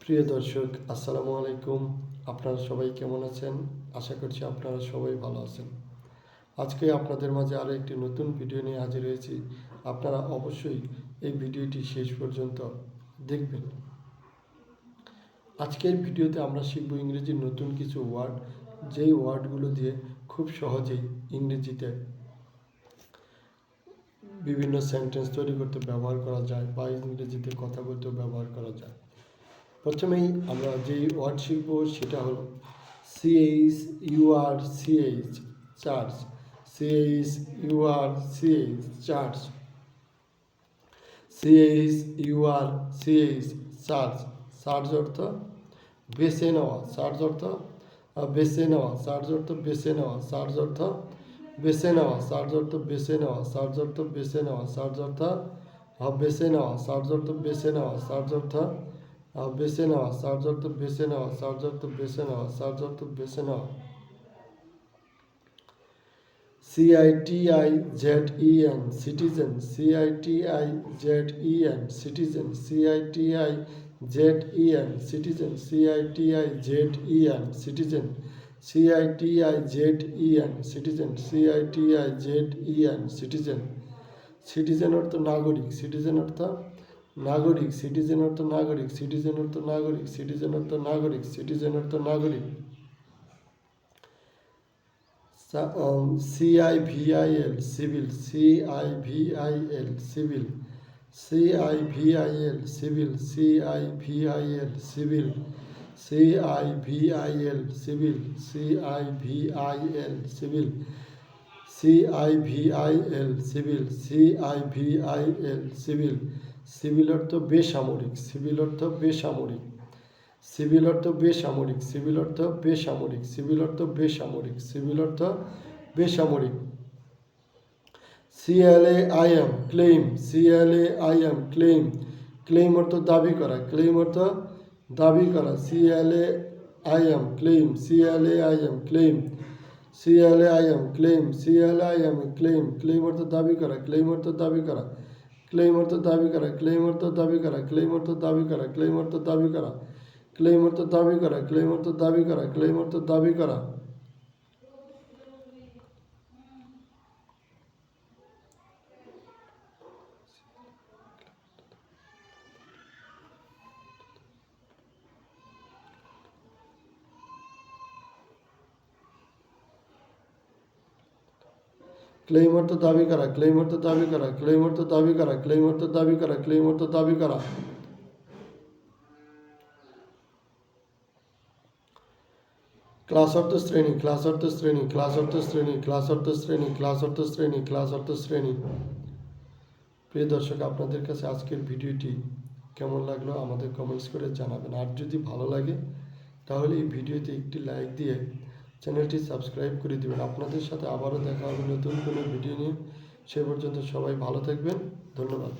প্রিয় দর্শক, আসসালামু আলাইকুম। আপনারা সবাই কেমন আছেন? আশা করছি আপনারা সবাই ভালো আছেন। আজকে আপনাদের মাঝে আরও একটি নতুন ভিডিও নিয়ে হাজির হয়েছি। আপনারা অবশ্যই এই ভিডিওটি শেষ পর্যন্ত দেখবেন। আজকের ভিডিওতে আমরা শিখব ইংরেজির নতুন কিছু ওয়ার্ড। যেই ওয়ার্ডগুলো দিয়ে খুব সহজেই ইংরেজিতে বিভিন্ন সেন্টেন্স তৈরি করতে ব্যবহার করা যায় বা ইংরেজিতে কথা বলতেও ব্যবহার করা যায়। প্রথমেই আমরা যেই ওয়ার্ড শিখব সেটা হলো C H U R C H charge C H U R C H charge C H U R C H charge charge অর্থ বেছে নেওয়া চার্জ অর্থ বেছে নেওয়া চার্জ অর্থ বেছে নেওয়া চার্জ অর্থ বেছে নেওয়া চার্জ অর্থ বেছে নেওয়া চার্জ অর্থ বেছে নেওয়া চার্জ অর্থ বেছে নেওয়া চার্জ অর্থ বেছে নেওয়া চার্জ অর্থ বেছে নেওয়া চার্জ অর্থ বেছে নেওয়া চার্জ অর্থ বেছে নেওয়া চার্জ অর্থ বেছে নেওয়া C I T I Z E N citizen C I T I Z E N citizen C I T I Z E N citizen C I T I Z E N citizen C I T I Z E N citizen C I T I Z E N citizen citizen অর্থ নাগরিক citizen অর্থ নাগরিক citizen অর্থ নাগরিক citizen অর্থ নাগরিক citizen অর্থ নাগরিক সিটিজেন অর্থ নাগরিক। C I V I L civil C I V I L civil C I V I L civil C I V I L civil C I V I L civil C I V I L civil C I V I L civil C I V I L civil civil অর্থ বেসামরিক civil অর্থ বেসামরিক. Civil অর্থ বেসামরিক civil অর্থ বেসামরিক civil অর্থ বেসামরিক সিভিল অর্থ বেসামরিক. C L A I M claim C L A I M claim claim অর্থ দাবি করা ক্লেম অর্থ দাবি করা C L A I M claim C L A I M claim C L A I M claim C L A I M claim claim অর্থ দাবি করা claim অর্থ দাবি করা ক্লেম অর্থ দাবি করা ক্লেম অর্থ দাবি করা ক্লেম অর্থ দাবি করা ক্লেম অর্থ দাবি করা ক্লেম অর্থ দাবি করা ক্লেম অর্থ দাবি করা ক্লেম অর্থ দাবি করা ক্লেম অর্থ দাবি করা ক্লেম অর্থ দাবি করা ক্লেম অর্থ দাবি করা ক্লেম অর্থ দাবি করা ক্লেম অর্থ দাবি করা ক্লাস অর্থ শ্রেণি ক্লাস অর্থ শ্রেণি ক্লাস অর্থ শ্রেণি ক্লাস অর্থ শ্রেণি ক্লাস অর্থ শ্রেণি ক্লাস অর্থ শ্রেণি প্রিয় দর্শক, আপনাদের কাছে আজকের ভিডিওটি কেমন লাগল আমাদের কমেন্টস করে জানাবেন। আর যদি ভালো লাগে, তাহলে এই ভিডিওতে একটি লাইক দিয়ে চ্যানেলটি সাবস্ক্রাইব করে দেবেন। আপনাদের সাথে আবারও দেখা হবে নতুন কোনো ভিডিও নিয়ে। সে পর্যন্ত সবাই ভালো থাকবেন। ধন্যবাদ।